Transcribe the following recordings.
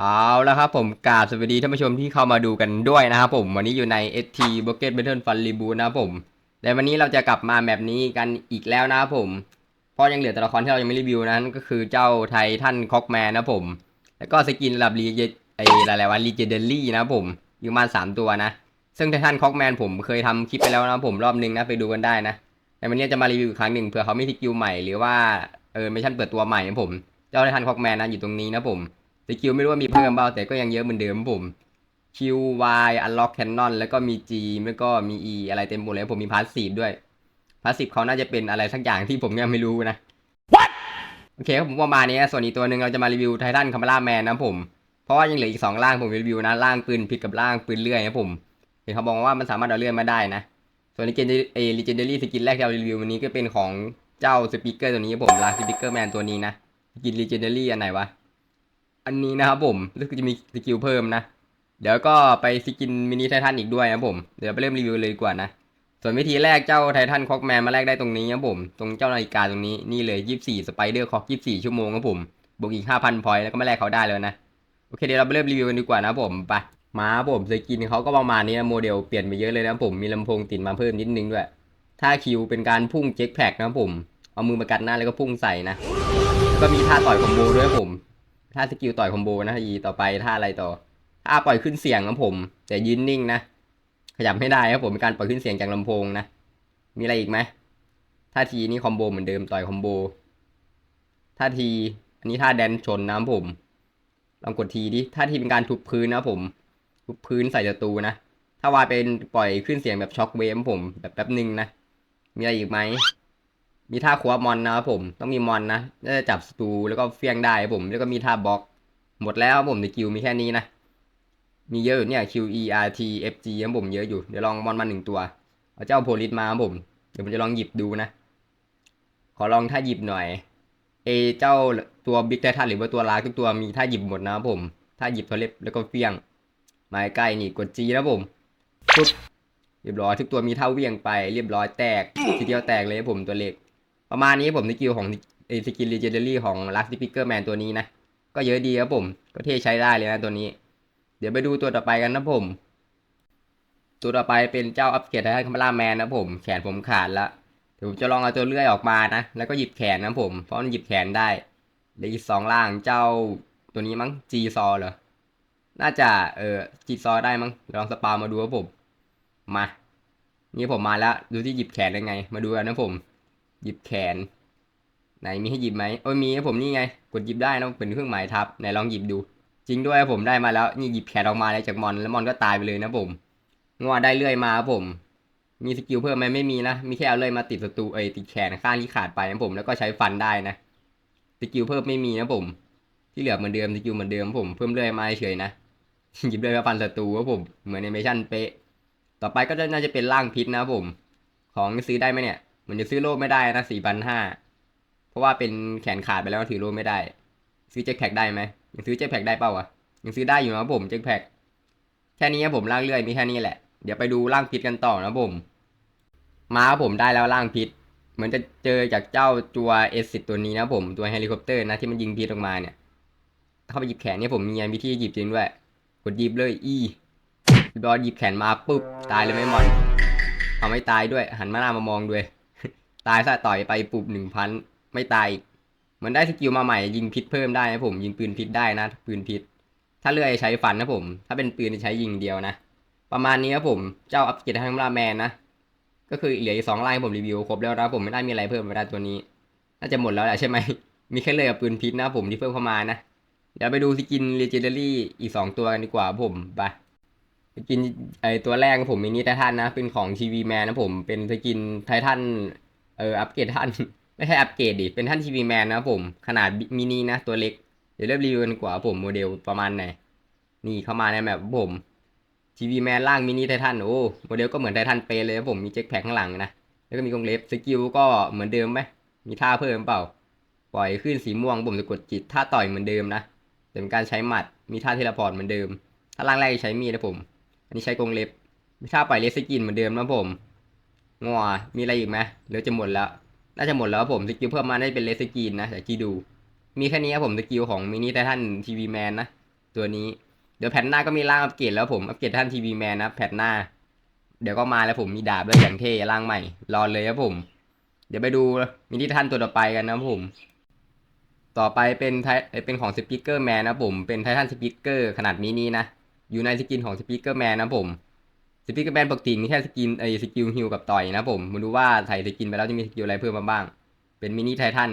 เอาแล้วครับผมกาบสวัสดีท่านผู้ชมที่เข้ามาดูกันด้วยนะครับผม วันนี้อยู่ใน ST Bucket Battle Fun Reboot นะครับผมและวันนี้เราจะกลับมาแบบนี้กันอีกแล้วนะครับผม เพราะยังเหลือตัวละครที่เรายังไม่รีวิวนั้นก็คือเจ้าไททันคอกแมนนะครับผม แล้วก็สกินระดับรีเจไออะไรวะรีเจเดอรี่นะครับผมอยู่มาสามตัวนะ ซึ่งไททันคอกแมนผมเคยทำคลิปไปแล้วนะครับผมรอบนึงนะไปดูกันได้นะแต่วันนี้จะมารีวิวอีกครั้งหนึ่งเผื่อเขาไม่สกิลใหม่หรือว่าเออไม่ชั่นเปิดตัวใหม่นะผม เจ้าไททันคอกแมนนะอยู่ตรงนี้นะผม สกิลไม่รู้ว่ามีเพิ่มเปล่าแต่ก็ยังเยอะเหมือนเดิมครับผม Q Y Unlock Cannon แล้วก็มี G แล้วก็มี E อะไรเต็มหมดเลยผมมีพาสซีฟด้วยพาสซีฟเขาน่าจะเป็นอะไรสักอย่างที่ผมยังไม่รู้นะ What โอเคครับผมประมาณนี้นะส่วนอีกตัวหนึ่งเราจะมารีวิวไททันคามาร่าแมนนะผม เพราะว่ายังเหลืออีกสองร่างผมรีวิวนะร่างปืนผิดกับร่างปืนเลื่อยนะผมเห็นเขาบอกว่ามันสามารถเอาเลื่อยมาได้นะ ส่วนในเกมเอลิเจนเดอรี่สกินแรกที่เรารีวิววันนี้ก็เป็นของเจ้าสปีกเกอร์ตัวนี้ครับผมลาสปีกเกอร์แมนตัวนี้นะสกินลิเจนเดอรี่อันไหนวะ อันนี้นะครับผมรู้สึกจะมีสกิลเพิ่มนะ เดี๋ยวก็ไปสกินมินิไททันอีกด้วยนะผม เดี๋ยวไปเริ่มรีวิวเลยดีกว่านะ ส่วนวิธีแรกเจ้าไททันคอกแมนมาแรกได้ตรงนี้ครับผม ตรงเจ้านาฬิกาตรงนี้นี่เลย 24 สไปเดอร์คอก 24 ชั่วโมงครับผม บวกอีก 5,000พอยต์แล้วก็มาแลกเขาได้เลยนะ โอเคเดี๋ยวเราไปเริ่มรีวิวกันดีกว่านะผม ไป มาผมสกินเขาก็ประมาณนี้นะโมเดลเปลี่ยนไปเยอะเลยนะผม มีลำโพงติดมาเพิ่มนิดนึงด้วยถ้าคิวเป็นการพุ่งเจ็คแพ็กนะผม เอามือมากัดหน้าแล้วก็พุ่งใส่นะ ก็มีท่าต่อยคอมโบด้วยผม ท่าสกิลต่อยคอมโบนะอีต่อไปท่าอะไรต่อท่าปล่อยขึ้นเสียงครับผม แต่ยืนนิ่งนะขยับไม่ได้ครับผมเป็นการปล่อยขึ้นเสียงจากลำโพงนะมีอะไรอีกไหมท่าทีนี่คอมโบเหมือนเดิมต่อยคอมโบท่าทีอันนี้ท่าแดนชนนะครับผมลองกดทีดิท่าทีเป็นการทุบพื้นนะผม ทุบพื้นใส่ศัตรูนะถ้าวายเป็นปล่อยขึ้นเสียงแบบช็อคเวฟผมแบบแป๊บหนึ่งนะมีอะไรอีกไหม มีท่าควบมอนนะครับผมต้องมีมอนนะน่าจะจับสตูแล้วก็เฟี้ยงได้ผม แล้วก็มีท่าบล็อก หมดแล้วครับผมในคิวมีแค่นี้นะ มีเยอะอยู่เนี่ย Q E R T F G ครับผมเยอะอยู่ เดี๋ยวลองมอนมาหนึ่งตัวเอาเจ้าโพลิสมาครับผม เดี๋ยวผมจะลองหยิบดูนะ ขอลองท่าหยิบหน่อยเอเจ้าตัวบิ๊กไททันหรือว่าตัวลากทุกตัวมีท่าหยิบหมดนะครับผมท่าหยิบเขาเล็บแล้วก็เฟี้ยงหมายใกล้นี่กด G แล้วผมปุ๊บเรียบร้อยทุกตัวมีเท่าเวียงไป เรียบร้อยแตกทีเดียวแตกเลยครับผมตัวเล็ก ประมาณนี้ผมสกิลของเอสกิลลีเจนเดอรี่ของลักซิปิเกอร์แมนตัวนี้นะ ก็เยอะดีครับผม ก็เท่ใช้ได้เลยนะตัวนี้ เดี๋ยวไปดูตัวต่อไปกันนะผม ตัวต่อไปเป็นเจ้าอัปเกรดไททันคัมบาร่าแมนนะผม แขนผมขาดละเดี๋ยวผมจะลองเอาตัวเลื่อยออกมานะ แล้วก็หยิบแขนนะผม เพราะมันหยิบแขนได้เลืออีกสองล่างเจ้าตัวนี้มั้งจีซอเหรอ น่าจะเออจีซอได้มั้งลองสปามาดูครับผม มา นี่ผมมาแล้ว ดูที่หยิบแขนยังไง มาดูกันนะผม หยิบแขน ไหนมีให้หยิบไหมโอ้ยมีครับผมนี่ไง กดหยิบได้นะเป็นเครื่องหมายทับไหนลองหยิบดู จริงด้วยผมได้มาแล้ว นี่หยิบแขนออกมาเลยจากมอนแล้วมอนก็ตายไปเลยนะผมงอได้เลื่อยมาผม มีสกิลเพิ่มไหมไม่มีนะมีแค่เอาเลื่อยมาติดศัตรูเอ้ยติดแขนข้างที่ขาดไปนะผมแล้วก็ใช้ฟันได้นะสกิลเพิ่มไม่มีนะผม ที่เหลือเหมือนเดิมสกิลเหมือนเดิมผมเพิ่มเลื่อยมาเฉยนะหยิบเลื่อยมาฟันศัตรูครับผมเหมือนแอนิเมชั่นเป๊ะต่อไปก็น่าจะเป็นร่างพิษนะผม ของซื้อได้ไหมเนี่ย เหมันจะซื้อโล่ไม่ได้นะสี่พันห้าเพราะว่าเป็นแขนขาดไปแล้วถือโล่ไม่ได้ ซื้อเจ็คแพ็กได้ไหมยังซื้อเจ็คแพ็กได้เปล่าวะยังซื้อได้อยู่นะผมเจ็คแพ็กแค่นี้ครับผมร่างเลื่อยมีแค่นี้แหละ เดี๋ยวไปดูร่างพิษกันต่อนะผม มาผมได้แล้วร่างพิษเหมือนจะเจอจากเจ้าตัวเอสิตัวนี้นะผมตัวเฮลิคอปเตอร์นะที่มันยิงพิษออกมาเนี่ยเข้าไปหยิบแขนเนี่ยผมมีวิธีหยิบจริงด้วยกดหยิบเลยอีดอหยิบแขนมาปุ๊บตายเลยไม่มอนเอาไม่ตายด้วย หันมาหน้ามามองด้วย ตายซะต่อยไปปุบหนึ่งพันไม่ตายเหมือนได้สกิลมาใหม่ยิงพิษเพิ่มได้นะผม ยิงปืนพิษได้นะ ปืนพิษ ถ้าเลื่อยใช้ฟันนะผม ถ้าเป็นปืนใช้ยิงเดียวนะ ประมาณนี้ครับผม เจ้าอัปเกรดทางราแมนนะ ก็คือเหลืออีกสองลายผมรีวิวครบแล้วนะผมไม่ได้มีอะไรเพิ่มไปได้ตัวนี้ น่าจะหมดแล้วแหละใช่ไหม มีแค่เลยกับปืนพิษนะผมที่เพิ่มเข้ามานะ เดี๋ยวไปดูสกิน Legendary อีกสองตัวกันดีกว่าผมไปสกินไอตัวแรกผมมินิไททันนะ เป็นของทีวีแมนนะผม เป็นสกินไททัน เอออัปเกรดท่าน ไม่ใช่อัปเกรดดิ เป็นท่านทีวีแมนนะผม ขนาดมินินะตัวเล็ก เดี๋ยวเริ่มรีวิวกันกว่าผมโมเดลประมาณไหน นี่เข้ามาในแบบผมทีวีแมนล่างมินิไททันโอ้โมเดลก็เหมือนไททันเปย์เลยผมมีเจ็คแพ็คข้างหลังนะ แล้วก็มีกรงเล็บสกิลก็เหมือนเดิมไหมมีท่าเพิ่มเปล่า ปล่อยขึ้นสีม่วงผมจะกดจิตท่าต่อยเหมือนเดิมนะแต่เป็นการใช้หมัดมีท่าเทเลพอร์ตเหมือนเดิมถ้าล่างแรกใช้มีดนะผม อันนี้ใช้กรงเล็บมีท่าปล่อยเลสกินเหมือนเดิมนะผม งัวมีอะไรอีกไหมหรือจะหมดแล้ว น่าจะหมดแล้วผมสกิลเพิ่มมาได้เป็นเลสกินนะแต่ที่ดู มีแค่นี้ครับผมสกิลของมินิไททันทีวีแมนนะ ตัวนี้ เดี๋ยวแผ่นหน้าก็มีร่างอัปเกรดแล้วผมอัปเกรดท่านทีวีแมนนะแผ่นหน้า เดี๋ยวก็มาแล้วผมมีดาบด้วยอย่างเท่ร่างใหม่ รอเลยครับผม เดี๋ยวไปดูมินิท่านตัวต่อไปกันนะผม ต่อไปเป็นไทเป็นของสปีกเกอร์แมนนะผมเป็นไททันสปีกเกอร์ขนาดมินินะอยู่ในสกินของสปีกเกอร์แมนนะผม สปีกเกอร์แมนปกติมีแค่สกินไอสกิลฮิลกับต่อยนะผมมาดูว่าใส่สกินไปแล้วจะมีสกิลอะไรเพิ่มมาบ้าง เป็นมินิไททัน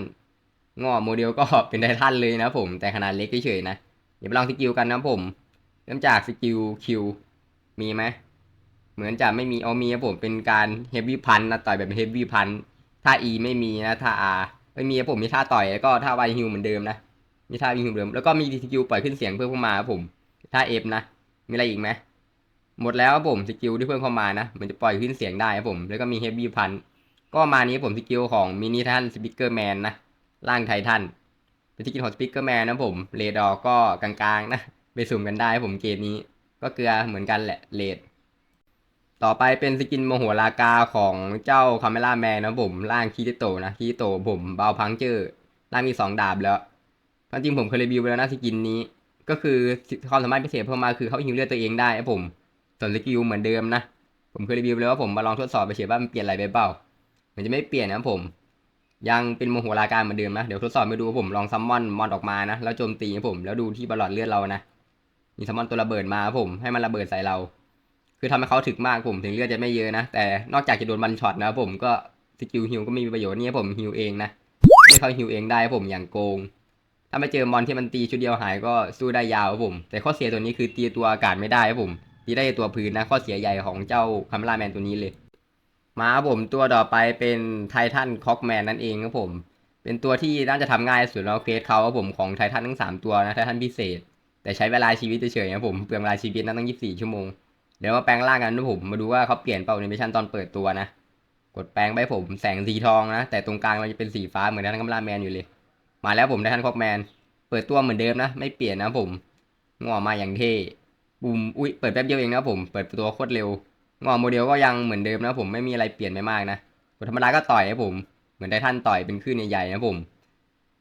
งอโมเดลก็เป็นไททันเลยนะผมแต่ขนาดเล็กเฉยๆนะ เดี๋ยวไปลองสกิลกันนะผม เริ่มจากสกิลคิวมีไหมเหมือนจะไม่มีเอามีครับผมเป็นการเฮฟวี่พันนะต่อยแบบเฮฟวี่พันถ้า E ไม่มีนะถ้า R ไม่มีครับผมมีท่าต่อยแล้วก็ท่าวายฮิลเหมือนเดิมนะมีท่าฮิลเหมือนเดิมแล้วก็มีสกิลปล่อยขึ้นเสียงเพิ่มเข้ามาครับผมท่า F นะมีอะไรอีกไหม หมดแล้วครับผมสกิลที่เพิ่มเข้ามานะมันจะปล่อยขึ้นเสียงได้ครับผมแล้วก็มีเฮฟวี่พันก็มานี้ผมสกิลของมินิทันสปิเกอร์แมนนะร่างไททันเป็นสกิลของสปิเกอร์แมนนะผมเรดอก็กลางๆนะไปสุ่มกันได้ผมเกมนี้ ก็เกลือเหมือนกันแหละเลดต่อไปเป็นสกินโมโหลากาของเจ้าคาเมล่าแมนนะผมร่างคีริโตนะคีริโตผมเบาพังเจอร่างมีสองดาบแล้วจริงผมเคยรีวิวไปแล้วนะสกินนี้ ก็คือความสามารถพิเศษเพิ่มมาคือเขาฮิวเลือดตัวเองได้ครับผม ส่วนสกิลเหมือนเดิมนะ ผมเคยรีวิวไปแล้วว่าผมมาลองทดสอบไปเฉยว่ามันเปลี่ยนอะไรไปเปล่ามันจะไม่เปลี่ยนนะผม ยังเป็นโมโหลาการเหมือนเดิมนะ เดี๋ยวทดสอบไปดูผมลองซัมมอนมอนออกมานะ แล้วโจมตีผม แล้วดูที่บอลลอดเลือดเรานะ มีซัมมอนตัวระเบิดมาครับผม ให้มันระเบิดใส่เรา คือทำให้เขาถึกมากผมถึงเลือดจะไม่เยอะนะ แต่นอกจากจะโดนบันช็อตนะผมก็สกิลฮิวก็ไม่มีประโยชน์นี่ผมฮิวเองนะให้เขาฮิวเองได้ผมอย่างโกง ถ้าไม่เจอมอนที่มันตีชุดเดียวหายก็สู้ได้ยาวครับผม แต่ข้อเสียตัวนี้คือตีตัวอากาศไม่ได้ครับผม ตีได้ตัวพื้นนะข้อเสียใหญ่ของเจ้าคาเมล่าแมนตัวนี้เลยมาผมตัวต่อไปเป็นไททันคอกแมนนั่นเองครับผม เป็นตัวที่น่าจะทำง่ายสุดแล้วเควสเขาครับผมของไททันทั้งสามตัวนะไททันพิเศษ แต่ใช้เวลาชีวิตเฉยๆนะผมเปลืองเวลาชีวิตนะตั้ง 24 ชั่วโมง เดี๋ยวมาแปลงร่างกันนะผมมาดูว่าเขาเปลี่ยนเปล่าในมิชชั่นตอนเปิดตัวนะกดแปลงไปผมแสงสีทองนะ แต่ตรงกลางเราจะเป็นสีฟ้าเหมือนไททันกัมลาแมนอยู่เลย มาแล้วผมไททันคอกแมนเปิดตัวเหมือนเดิมนะ ไม่เปลี่ยนนะผมงอมาอย่างเท่ บุมอุ้ยเปิดแป๊บเดียวเองนะผมเปิดตัวโคตรเร็วงอโมเดลก็ยังเหมือนเดิมนะผมไม่มีอะไรเปลี่ยนไปมากนะกดธรรมดาก็ต่อยนะผม เหมือนไททันต่อยเป็นคลื่นใหญ่ๆนะผม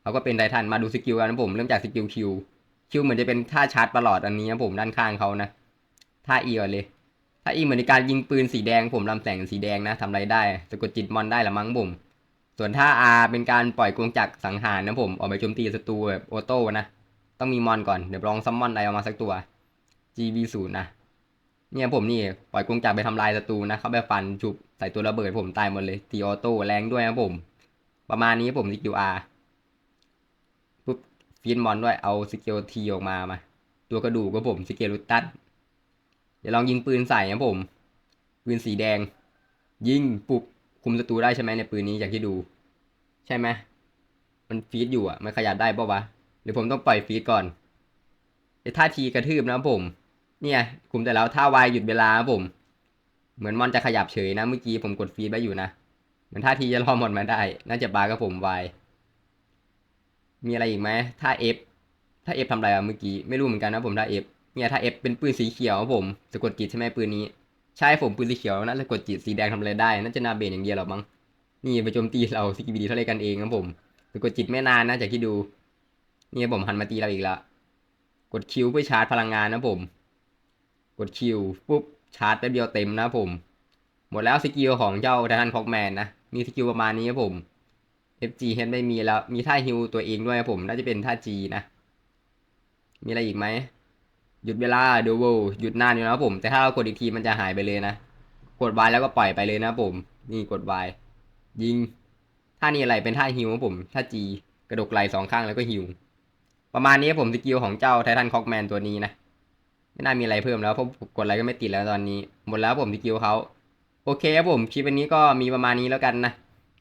เขาก็เป็นไททันมาดูสกิลกันนะผมเริ่มจากสกิลคิวคิวเหมือนจะเป็นท่าชาร์จประหลอดอันนี้นะผมด้านข้างเขานะท่าอีก่อนเลยถ้าอีเหมือนในการยิงปืนสีแดงผมลำแสงสีแดงนะทำอะไรได้สะกดจิตมอนได้ละมั้งผมส่วนถ้า R เป็นการปล่อยกงจักรสังหารนะผมออกไปโจมตีศัตรูแบบออโต้นะต้องมีมอนก่อนเดี๋ยวลองซัมมอนอะไรออกมาสักตัว GB ศูนย์นะเนี่ยผมนี่ปล่อยกงจักรไปทำลายศัตรูนะเข้าไปฟันจุบใส่ตัวระเบิดผมตายหมดเลยตีออโต้แรงด้วยนะผม ประมาณนี้ผมสกิล R ปุ๊บฟีนมอนด้วยเอาสกิลทีออกมามา ตัวกระดูกก็ผมสกิลลูตัสเดี๋ยวลองยิงปืนใส่นะผมปืนสีแดง ยิงปุ๊บคุมศัตรูได้ใช่ไหมในปืนนี้อย่างที่ดู ใช่ไหมมันฟีดอยู่อะมันขยับได้ปะวะหรือผมต้องปล่อยฟีดก่อนไอ้ท่าทีกระทืบนะผม เนี่ยคุมแต่แล้วท่าวายหยุดเวลานะผม เหมือนมอนจะขยับเฉยนะ เมื่อกี้ผมกดฟีดไว้อยู่นะ เหมือนท่าทีจะรอมอนมาได้ น่าจะบาร์กับผมวายมีอะไรอีกไหมท่า F ถ้า F ทำอะไรอะเมื่อกี้ไม่รู้เหมือนกันนะผมท่า F เนี่ยถ้า F เป็นปืนสีเขียวครับผมสะกดจิตใช่ไหมปืนนี้ใช่ผมปืนสีเขียวนะสะกดจิตสีแดงทำอะไรได้น่าจะนาเบนอย่างเดียวหรอมั้งนี่ไปโจมตีเราสกิบีดีเท่าไรกันเองครับผมสะกดจิตไม่นานนะจากที่ดูนี่ผมหันมาตีเราอีกล้วกดคิวเพื่อชาร์จพลังงานนะผม ดคิวปุ๊บชาร์จแป๊บเดียวเต็มนะผม หมดแล้วสกิลของเจ้าไททันคอกแมนนะ มีสกิลประมาณนี้ครับผม FG เฮดไม่มีแล้ว มีท่าฮิวตัวเองด้วยครับผม น่าจะเป็นท่า G นะ มีอะไรอีกไหม หยุดเวลาดูโวหยุดนานอยู่นะครับผม แต่ถ้าเรากดอีกทีมันจะหายไปเลยนะ กด Y แล้วก็ปล่อยไปเลยนะผม นี่กด Y ยิง ท่านี้อะไรเป็นท่าฮิวครับผม ท่า G กระดกไหล่สองข้างแล้วก็ฮิว ประมาณนี้ครับผมสกิลของเจ้าไททันคอกแมนตัวนี้นะ ไม่น่ามีอะไรเพิ่มแล้วเพราะผมกดอะไรก็ไม่ติดแล้วตอนนี้ หมดแล้วผมสกิลเขาโอเคครับผมคลิปวันนี้ก็มีประมาณนี้แล้วกันนะ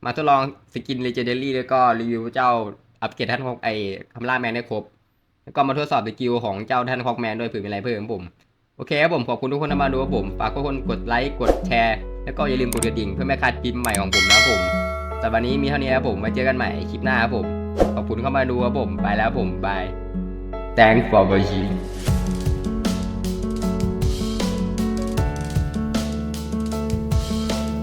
มาทดลองสกินเลเจนเดอรี่แล้วก็รีวิวเจ้าอัปเกรดท่านของไอ้คำล่าแมนได้ครบ แล้วก็มาทดสอบสกิลของเจ้าท่านคอกแมนด้วยเผื่อมีอะไรเพิ่มผมโอเคครับผมขอบคุณทุกคนที่มาดูครับผมฝากทุกคนกดไลค์กดแชร์ แล้วก็อย่าลืมกดกระดิ่งเพื่อไม่พลาดคลิปใหม่ของผมนะครับผมสำหรับวันนี้มีเท่านี้ครับผมไว้เจอกันใหม่คลิปหน้าครับผมขอบคุณเข้ามาดูครับผมไปแล้วผมบาย Thanks for watching